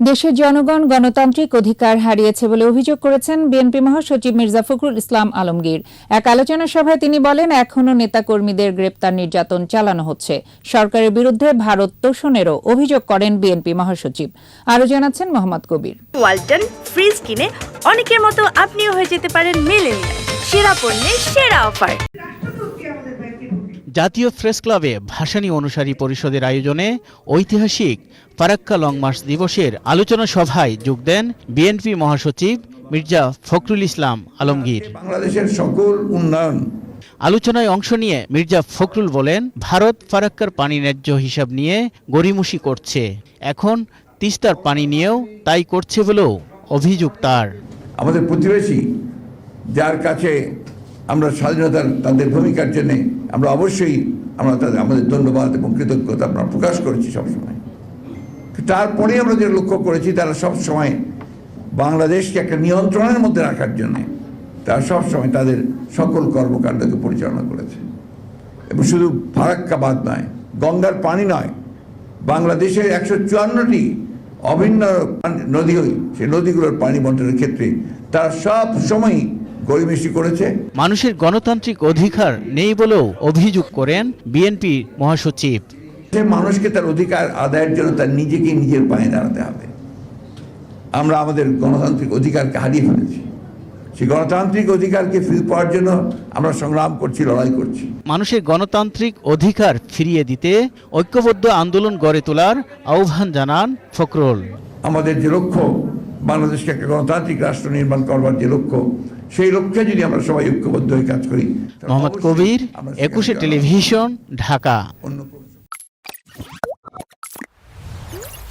দেশের জনগণ গণতান্ত্রিক অধিকার হারিয়েছে বলে অভিযোগ করেছেন বিএনপি মহাসচিব মির্জা ফখরুল ইসলাম আলমগীর। এক আলোচনা সভায় তিনি বলেন, এখনও নেতাকর্মীদের গ্রেপ্তার নির্যাতন চালানো হচ্ছে। সরকারের বিরুদ্ধে ভারত তোষণেরও অভিযোগ করেন বিএনপি মহাসচিব। আরও জানাচ্ছেন মোহাম্মদ কবির। ওয়ালটন ফ্রিজ কিনে অনেকের মতো আপনিও হয়ে যেতে পারেন মেলেনিয়া সেরা পণ্যের সেরা অফার। জাতীয় প্রেস ক্লাবে ভাসানী অনুসারী পরিষদের আয়োজনে ঐতিহাসিক ফারাক্কা লং মার্চ দিবসের আলোচনা সভায় যোগ দেন বিএনপি মহাসচিব মির্জা ফখরুল ইসলাম আলমগীর। বাংলাদেশের সকল উন্নয়ন। আলোচনায় অংশ নিয়ে মির্জা ফখরুল বলেন ভারত ফারাক্কার পানি ন্যায্য হিসাব নিয়ে গড়িমসি করছে। এখন তিস্তার পানি নিয়েও তাই করছে বলেও অভিযোগ তার। আমাদের প্রতিবেশী যার কাছে আমরা স্বাধীনতার তাদের ভূমিকার জন্যে আমরা অবশ্যই আমরা তাদের আমাদের ধন্যবাদ এবং কৃতজ্ঞতা আমরা প্রকাশ করেছি সবসময়। তারপরে আমরা যে লক্ষ্য করেছি, তারা সব সময় বাংলাদেশকে একটা নিয়ন্ত্রণের মধ্যে রাখার জন্যে তারা সব সময় তাদের সকল কর্মকাণ্ডকে পরিচালনা করেছে। এবং শুধু ফারাক্কাবাদ নয়, গঙ্গার পানি নয়, বাংলাদেশের একশো চুয়ান্নটি অভিন্ন নদী সেই নদীগুলোর পানি বন্টনের ক্ষেত্রে তারা সব সময় গরিমেশি করেছে। মানুষের গণতান্ত্রিক অধিকার নেই বলেও অভিযোগ করেন বিএনপি মহাসচিব। সে মানুষকে তার অধিকার আদায়ের জন্য তার নিজেকে নিজের পায়ে দাঁড়াতে হবে। আমরা আমাদের গণতান্ত্রিক অধিকারকে হারিয়ে ফেলেছি। সেই গণতান্ত্রিক অধিকারকে ফিরে পাওয়ার জন্য আমরা সংগ্রাম করছি লড়াই করছি। মানুষের গণতান্ত্রিক অধিকার ফিরিয়ে দিতে ঐক্যবদ্ধ আন্দোলন গড়ে তোলার আহ্বান জানান ফখরুল। আমাদের যে লক্ষ্য বাংলাদেশকে একটা গণতান্ত্রিক রাষ্ট্র নির্মাণ করবার যে লক্ষ্য সেই লক্ষ্যে যদি আমরা সবাই ঐক্যবদ্ধ হয়ে কাজ করি মোহাম্মদ কবির একুশে টেলিভিশন ঢাকা। অন্য